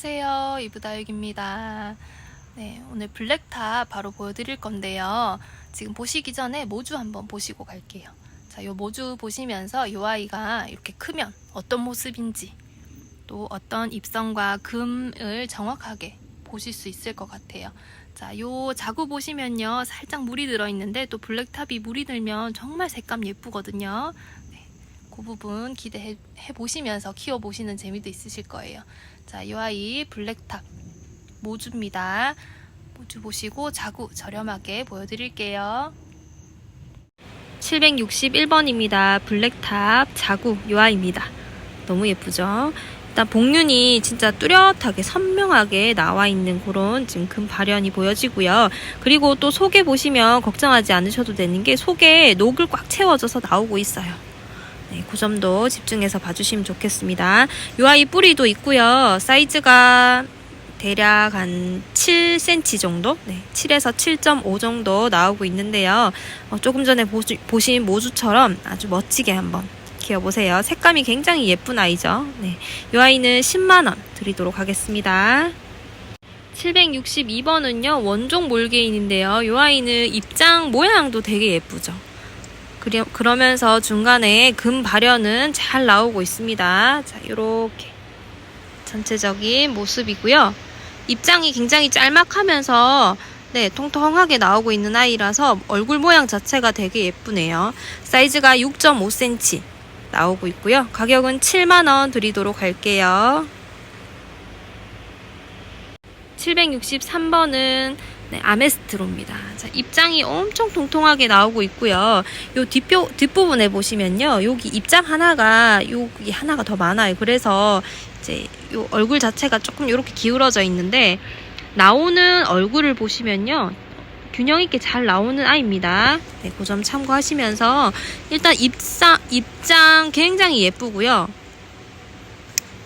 안녕하세요. 이브다육입니다. 네, 오늘 블랙탑 바로 보여드릴 건데요. 지금 보시기 전에 모주 한번 보시고 갈게요. 자, 요 모주 보시면서 요 아이가 이렇게 크면 어떤 모습인지 또 어떤 입성과 금을 정확하게 보실 수 있을 것 같아요. 자, 요 자구 보시면요. 살짝 물이 들어있는데 또 블랙탑이 물이 들면 정말 색감 예쁘거든요. 네, 그 부분 기대해 해 보시면서 키워 보시는 재미도 있으실 거예요. 자, 이 아이 블랙탑 모주입니다. 모주 보시고 자구 저렴하게 보여드릴게요. 761번입니다. 블랙탑 자구 이 아이입니다. 너무 예쁘죠? 일단 복륜이 진짜 뚜렷하게 선명하게 나와 있는 그런 지금 금 발현이 보여지고요. 그리고 또 속에 보시면 걱정하지 않으셔도 되는 게 속에 녹을 꽉 채워져서 나오고 있어요. 네, 그 점도 집중해서 봐주시면 좋겠습니다. 이 아이 뿌리도 있고요. 사이즈가 대략 한 7cm 정도? 네, 7에서 7.5 정도 나오고 있는데요. 어, 조금 전에 보시, 보신 모주처럼 아주 멋지게 한번 키워보세요. 색감이 굉장히 예쁜 아이죠. 네, 이 아이는 10만원 드리도록 하겠습니다. 762번은요, 원종 몰개인인데요. 이 아이는 입장 모양도 되게 예쁘죠. 그려, 그러면서 중간에 금 발현은 잘 나오고 있습니다. 자, 이렇게 전체적인 모습이고요. 입장이 굉장히 짤막하면서 네, 통통하게 나오고 있는 아이라서 얼굴 모양 자체가 되게 예쁘네요. 사이즈가 6.5cm 나오고 있고요. 가격은 7만원 드리도록 할게요. 763번은 네, 아메스트로입니다. 자, 입장이 엄청 통통하게 나오고 있고요. 요 뒷표, 뒷부분에 보시면요. 여기 입장 하나가, 여기 하나가 더 많아요. 그래서 이제 요 얼굴 자체가 조금 이렇게 기울어져 있는데, 나오는 얼굴을 보시면요. 균형 있게 잘 나오는 아이입니다. 네, 그 점 참고하시면서, 일단 입상, 입장 굉장히 예쁘고요.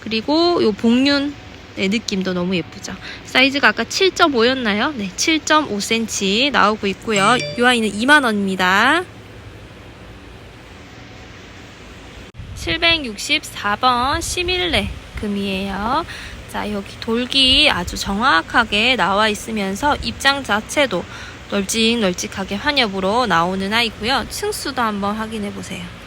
그리고 요 복륜, 네, 느낌도 너무 예쁘죠. 사이즈가 아까 7.5였나요? 네, 7.5cm 나오고 있고요. 이 아이는 2만원입니다. 764번 시밀레 금이에요. 자, 여기 돌기 아주 정확하게 나와 있으면서 입장 자체도 널찍널찍하게 환엽으로 나오는 아이고요. 층수도 한번 확인해 보세요.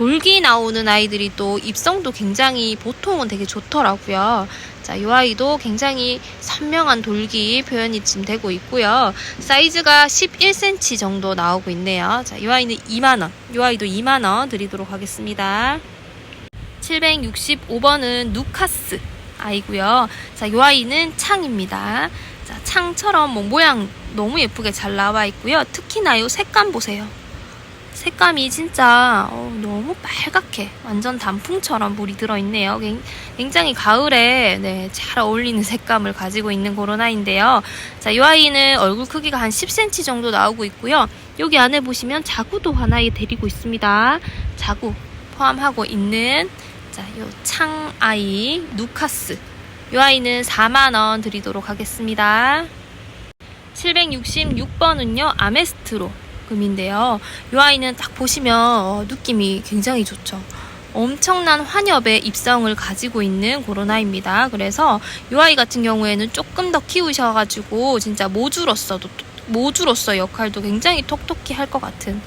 돌기 나오는 아이들이 또 입성도 굉장히 보통은 되게 좋더라고요. 자, 이 아이도 굉장히 선명한 돌기 표현이 지금 되고 있고요. 사이즈가 11cm 정도 나오고 있네요. 자, 이 아이는 2만원. 이 아이도 2만원 드리도록 하겠습니다. 765번은 누카스 아이고요. 자, 이 아이는 창입니다. 자, 창처럼 뭐 모양 너무 예쁘게 잘 나와 있고요. 특히나 이 색감 보세요. 색감이 진짜 어, 너무 빨갛게 완전 단풍처럼 물이 들어있네요. 굉장히 가을에 네, 잘 어울리는 색감을 가지고 있는 아이인데요. 자, 이 아이는 얼굴 크기가 한 10cm 정도 나오고 있고요. 여기 안에 보시면 자구도 하나에 데리고 있습니다. 자구 포함하고 있는 자, 요 창아이 누카스 이 아이는 4만원 드리도록 하겠습니다. 766번은요, 아메스트로 금인데요. 이 아이는 딱 보시면 어, 느낌이 굉장히 좋죠. 엄청난 환엽의 입성을 가지고 있는 그런 아이입니다. 그래서 이 아이 같은 경우에는 조금 더 키우셔가지고 진짜 모주로서도 모주로서 역할도 굉장히 톡톡히 할 것 같은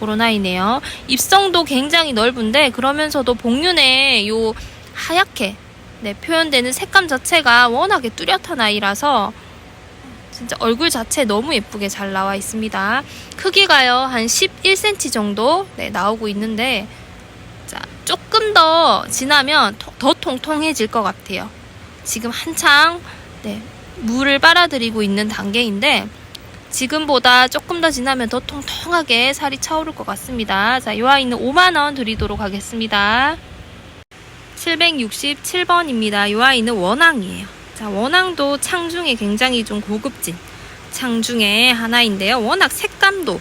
그런 아이네요. 입성도 굉장히 넓은데 그러면서도 복륜에 요 하얗게 네, 표현되는 색감 자체가 워낙에 뚜렷한 아이라서 진짜 얼굴 자체 너무 예쁘게 잘 나와 있습니다. 크기가요, 한 11cm 정도 네, 나오고 있는데, 자, 조금 더 지나면 더 통통해질 것 같아요. 지금 한창, 네, 물을 빨아들이고 있는 단계인데, 지금보다 조금 더 지나면 더 통통하게 살이 차오를 것 같습니다. 자, 이 아이는 5만원 드리도록 하겠습니다. 767번입니다. 이 아이는 원앙이에요. 자, 원앙도 창 중에 굉장히 좀 고급진 창 중에 하나인데요. 워낙 색감도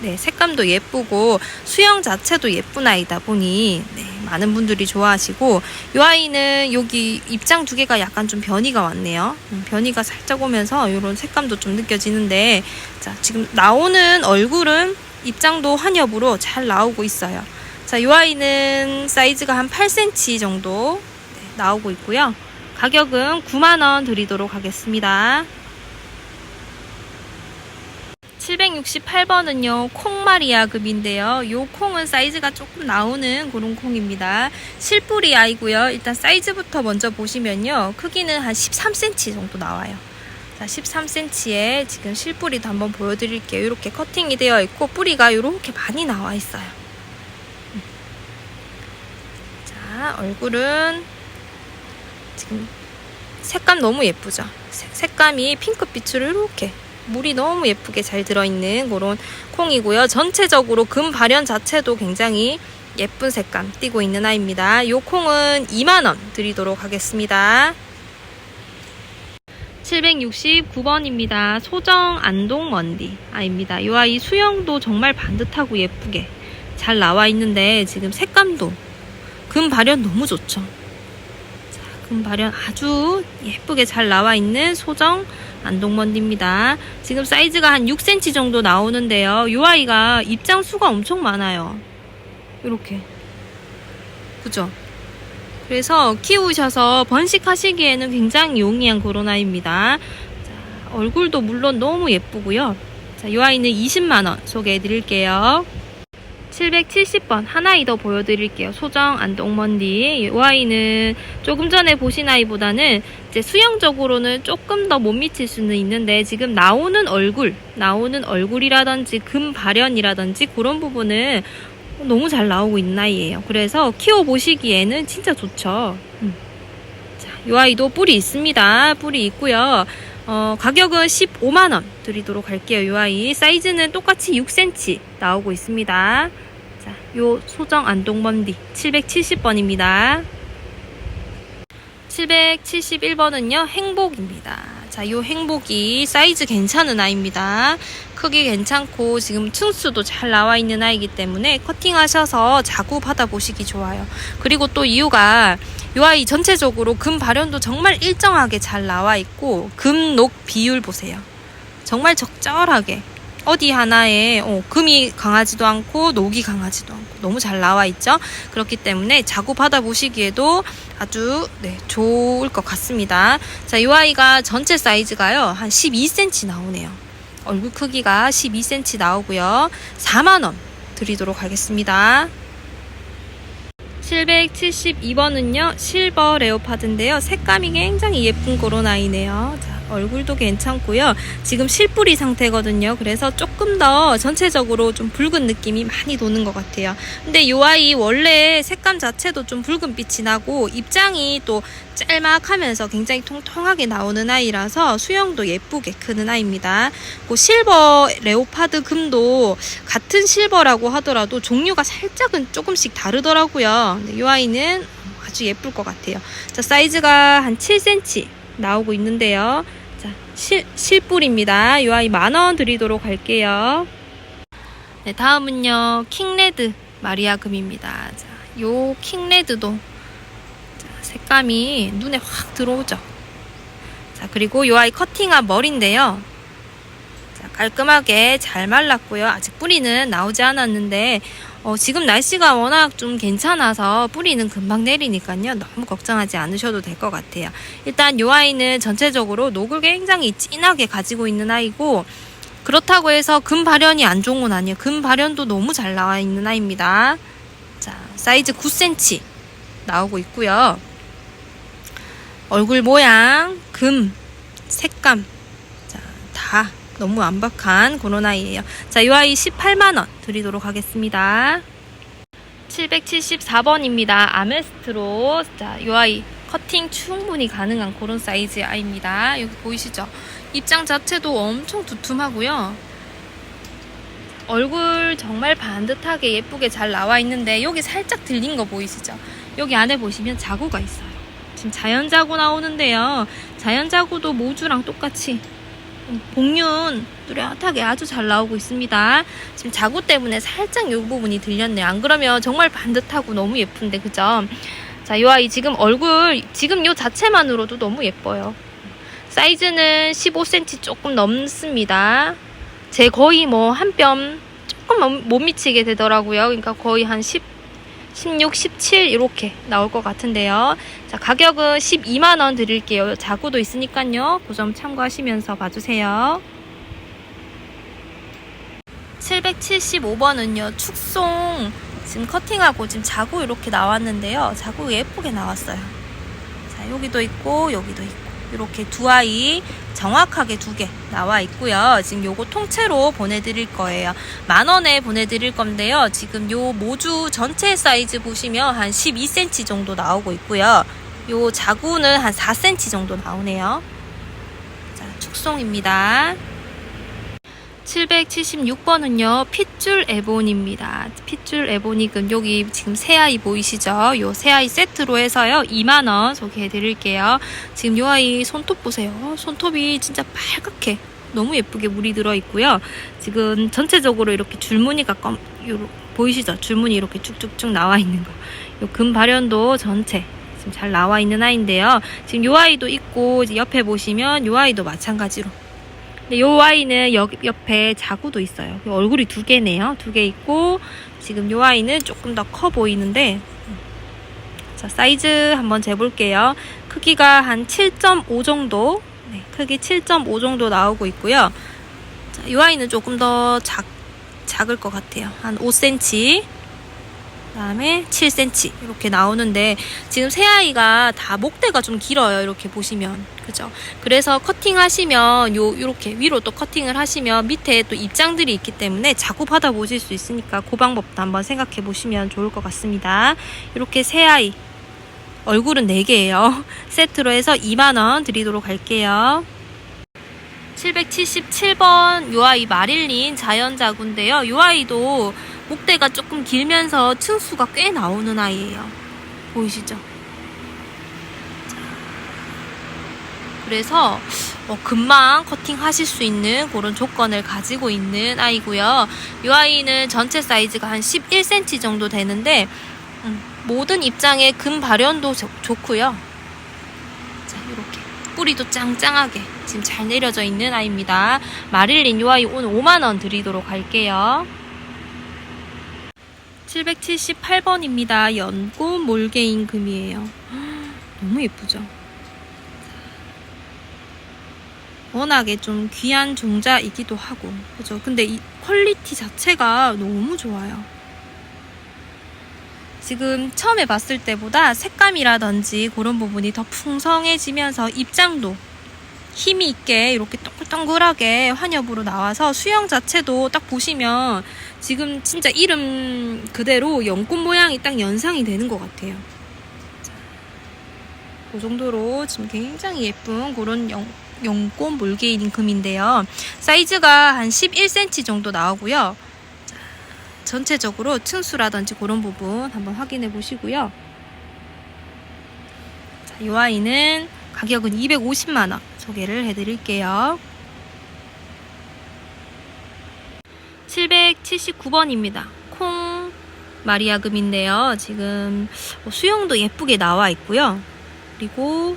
네, 색감도 예쁘고 수영 자체도 예쁜 아이다 보니 네, 많은 분들이 좋아하시고 이 아이는 여기 입장 두 개가 약간 좀 변이가 왔네요. 음, 변이가 살짝 오면서 이런 색감도 좀 느껴지는데 자, 지금 나오는 얼굴은 입장도 환엽으로 잘 나오고 있어요. 자, 이 아이는 사이즈가 한 8cm 정도 나오고 있고요. 가격은 9만원 드리도록 하겠습니다. 768번은요, 콩마리아급인데요. 요 콩은 사이즈가 조금 나오는 그런 콩입니다. 실뿌리 아이고요. 일단 사이즈부터 먼저 보시면요. 크기는 한 13cm 정도 나와요. 자, 13cm에 지금 실뿌리도 한번 보여드릴게요. 이렇게 커팅이 되어 있고, 뿌리가 이렇게 많이 나와 있어요. 음. 자, 얼굴은 지금 색감 너무 예쁘죠? 색- 색감이 핑크빛으로 이렇게 물이 너무 예쁘게 잘 들어있는 그런 콩이고요. 전체적으로 금 발현 자체도 굉장히 예쁜 색감 띄고 있는 아이입니다. 이 콩은 2만원 드리도록 하겠습니다. 769번입니다. 소정 안동 먼디 아입니다. 이 아이 수영도 정말 반듯하고 예쁘게 잘 나와 있는데 지금 색감도 금 발현 너무 좋죠. 자, 금 발현 아주 예쁘게 잘 나와 있는 소정 안동먼디입니다. 지금 사이즈가 한 6cm 정도 나오는데요. 이 아이가 입장 수가 엄청 많아요. 이렇게. 그죠? 그래서 키우셔서 번식하시기에는 굉장히 용이한 그런 아이입니다. 자, 얼굴도 물론 너무 예쁘고요. 자, 이 아이는 20만원 소개해 드릴게요. 770번 하나이 더 보여드릴게요. 소정 안동먼디. 이 아이는 조금 전에 보신 아이보다는 이제 수영적으로는 조금 더 못 미칠 수는 있는데 지금 나오는 얼굴, 나오는 얼굴이라든지 금 발현이라든지 그런 부분은 너무 잘 나오고 있는 아이예요. 그래서 키워 보시기에는 진짜 좋죠. 음. 자, 이 아이도 뿔이 있습니다. 뿔이 있고요. 어, 가격은 15만 원 드리도록 할게요. 이 아이 사이즈는 똑같이 6cm 나오고 있습니다. 자, 요 소정 안동먼디 770번입니다. 771번은요, 행복입니다. 자, 요 행복이 사이즈 괜찮은 아이입니다. 크기 괜찮고 지금 층수도 잘 나와 있는 아이기 때문에 커팅하셔서 작업하다 보시기 좋아요. 그리고 또 이유가 이 아이 전체적으로 금 발현도 정말 일정하게 잘 나와 있고 금 녹 비율 보세요. 정말 적절하게 어디 하나에 어, 금이 강하지도 않고 녹이 강하지도 않고 너무 잘 나와 있죠. 그렇기 때문에 작업하다 보시기에도 아주 네, 좋을 것 같습니다. 자, 이 아이가 전체 사이즈가요 한 12cm 나오네요. 얼굴 크기가 12cm 나오고요. 4만 원 드리도록 하겠습니다. 772번은요 실버 레오파드인데요 색감이 굉장히 예쁜 그런 아이네요 자, 얼굴도 괜찮고요 지금 실뿌리 상태거든요 그래서 조금 더 전체적으로 좀 붉은 느낌이 많이 도는 것 같아요 근데 이 아이 원래 색감 자체도 좀 붉은 빛이 나고 입장이 또 짤막하면서 굉장히 통통하게 나오는 아이라서 수영도 예쁘게 크는 아이입니다. 그 실버 레오파드 금도 같은 실버라고 하더라도 종류가 살짝은 조금씩 다르더라고요. 이 아이는 아주 예쁠 것 같아요. 자, 사이즈가 한 7cm 나오고 있는데요. 자, 실, 실뿔입니다. 이 아이 만원 드리도록 할게요. 네, 다음은요, 킹레드 마리아 금입니다. 자, 요 킹레드도 자, 색감이 눈에 확 들어오죠. 자, 그리고 이 아이 커팅한 머리인데요. 자, 깔끔하게 잘 말랐고요. 아직 뿌리는 나오지 않았는데, 어, 지금 날씨가 워낙 좀 괜찮아서 뿌리는 금방 내리니까요. 너무 걱정하지 않으셔도 될 것 같아요. 일단 이 아이는 전체적으로 녹을 굉장히 진하게 가지고 있는 아이고, 그렇다고 해서 금 발현이 안 좋은 건 아니에요. 금 발현도 너무 잘 나와 있는 아이입니다. 자, 사이즈 9cm 나오고 있고요. 얼굴 모양, 금, 색감, 자, 다 너무 그런 아이예요. 자, 이 아이 18만원 드리도록 하겠습니다. 774번입니다. 아메스트로. 자, 이 아이 커팅 충분히 가능한 그런 사이즈의 아이입니다. 여기 보이시죠? 입장 자체도 엄청 두툼하고요. 얼굴 정말 반듯하게 예쁘게 잘 나와 있는데 여기 살짝 들린 거 보이시죠? 여기 안에 보시면 자구가 있어요. 지금 자연 자구 나오는데요. 자연 자구도 모주랑 똑같이 복륜 뚜렷하게 아주 잘 나오고 있습니다. 지금 자구 때문에 살짝 이 부분이 들렸네요. 안 그러면 정말 반듯하고 너무 예쁜데 그죠? 자, 이 아이 지금 얼굴 지금 요 자체만으로도 너무 예뻐요. 사이즈는 15cm 조금 넘습니다. 제 거의 뭐 한 뼘 조금 못 미치게 되더라고요. 그러니까 거의 한 10, 16, 17 이렇게 나올 것 같은데요. 자, 가격은 12만 원 드릴게요. 자구도 있으니까요. 그 점 참고하시면서 봐주세요. 775번은요. 축송 지금 커팅하고 지금 자구 이렇게 나왔는데요. 자구 예쁘게 나왔어요. 자, 여기도 있고 여기도 있고 이렇게 두 아이 정확하게 두 개 나와 있고요. 지금 요거 통째로 보내드릴 거예요. 만 원에 보내드릴 건데요. 지금 요 모주 전체 사이즈 보시면 한 12cm 정도 나오고 있고요. 요 자구는 한 4cm 정도 나오네요. 자, 축송입니다. 776번은요, 핏줄 에본입니다. 핏줄 에본이금 여기 지금 새 아이 보이시죠? 요 새 아이 세트로 해서요, 2만원 소개해 드릴게요. 지금 요 아이 손톱 보세요. 손톱이 진짜 빨갛게 너무 예쁘게 물이 들어 있고요. 지금 전체적으로 이렇게 줄무늬가 검, 요, 보이시죠? 줄무늬 이렇게 쭉쭉쭉 나와 있는 거. 요 금 발현도 전체 지금 잘 나와 있는 아이인데요. 지금 요 아이도 있고, 옆에 보시면 요 아이도 마찬가지로 근데 요 아이는 여, 옆에 자구도 있어요. 얼굴이 두 개네요. 두 개 있고 지금 요 아이는 조금 더 커 보이는데 자 사이즈 한번 재볼게요. 크기가 한 7.5 정도 네, 크기 7.5 정도 나오고 있고요. 자, 요 아이는 조금 더 작, 작을 것 같아요. 한 5cm 그 다음에 7cm 이렇게 나오는데 지금 새 아이가 다 목대가 좀 길어요. 이렇게 보시면 그죠? 그래서 커팅 하시면 요 이렇게 위로 또 커팅을 하시면 밑에 또 입장들이 있기 때문에 자꾸 받아 보실 수 있으니까 그 방법도 한번 생각해 보시면 좋을 것 같습니다. 이렇게 새 아이 얼굴은 4개예요. 세트로 해서 2만 원 드리도록 할게요. 777번 요 아이 마릴린 자연자구인데요. 요 아이도 목대가 조금 길면서 층수가 꽤 나오는 아이예요. 보이시죠? 자, 그래서 어, 금방 커팅 하실 수 있는 그런 조건을 가지고 있는 아이고요. 이 아이는 전체 사이즈가 한 11cm 정도 되는데 음, 모든 입장에 금 발현도 좋, 좋고요. 자, 이렇게 뿌리도 짱짱하게 지금 잘 내려져 있는 아이입니다. 마릴린 이 아이 오늘 5만 원 드리도록 할게요. 778번입니다. 연꽃 몰개인 금이에요. 너무 예쁘죠? 워낙에 좀 귀한 종자이기도 하고, 그죠? 근데 이 퀄리티 자체가 너무 좋아요. 지금 처음에 봤을 때보다 색감이라든지 그런 부분이 더 풍성해지면서 입장도 힘이 있게 이렇게 동글동글하게 환엽으로 나와서 수영 자체도 딱 보시면 지금 진짜 이름 그대로 연꽃 모양이 딱 연상이 되는 것 같아요. 그 정도로 지금 굉장히 예쁜 그런 연, 연꽃 몰개인 금인데요. 사이즈가 한 11cm 정도 나오고요. 자, 전체적으로 층수라든지 그런 부분 한번 확인해 보시고요. 자, 이 아이는 가격은 250만원 소개를 해드릴게요. 779번입니다. 콩 마리아금인데요. 지금 수영도 예쁘게 나와 있고요. 그리고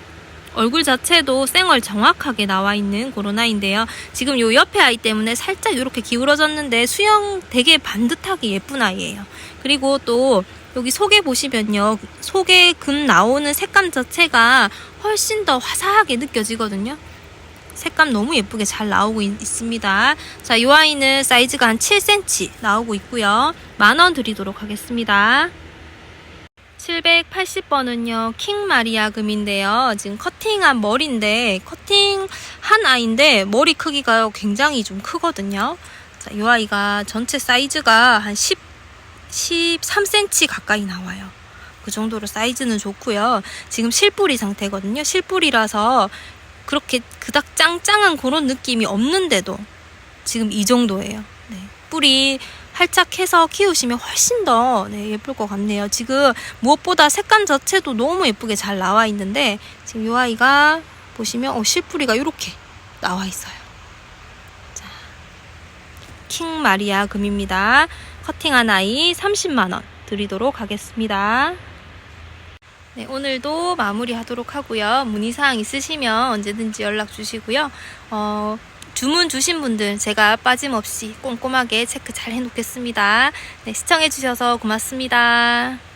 얼굴 자체도 생얼 정확하게 나와 있는 코로나인데요. 지금 요 옆에 아이 때문에 살짝 이렇게 기울어졌는데 수영 되게 반듯하게 예쁜 아이예요. 그리고 또 여기 속에 보시면요. 속에 금 나오는 색감 자체가 훨씬 더 화사하게 느껴지거든요. 색감 너무 예쁘게 잘 나오고 있, 습니다 자, 이 아이는 사이즈가 한 7cm 나오고 있고요. 만원 드리도록 하겠습니다. 780번은요, 킹 마리아 금인데요. 지금 커팅한 머리인데, 커팅한 아이인데, 머리 크기가 굉장히 좀 크거든요. 자, 이 아이가 전체 사이즈가 한 10, 13cm 가까이 나와요. 그 정도로 사이즈는 좋고요. 지금 실뿌리 상태거든요. 실뿌리라서 그렇게 그닥 짱짱한 그런 느낌이 없는데도 지금 이 정도예요. 네. 뿌리 활착해서 키우시면 훨씬 더 네, 예쁠 것 같네요. 지금 무엇보다 색감 자체도 너무 예쁘게 잘 나와 있는데 지금 이 아이가 보시면 어, 실뿌리가 이렇게 나와 있어요. 자, 킹 마리아 금입니다. 커팅한 아이 30만 원 드리도록 하겠습니다. 네, 오늘도 마무리하도록 하고요. 문의사항 있으시면 언제든지 연락 주시고요. 어, 주문 주신 분들 제가 빠짐없이 꼼꼼하게 체크 잘 해놓겠습니다. 네, 시청해주셔서 고맙습니다.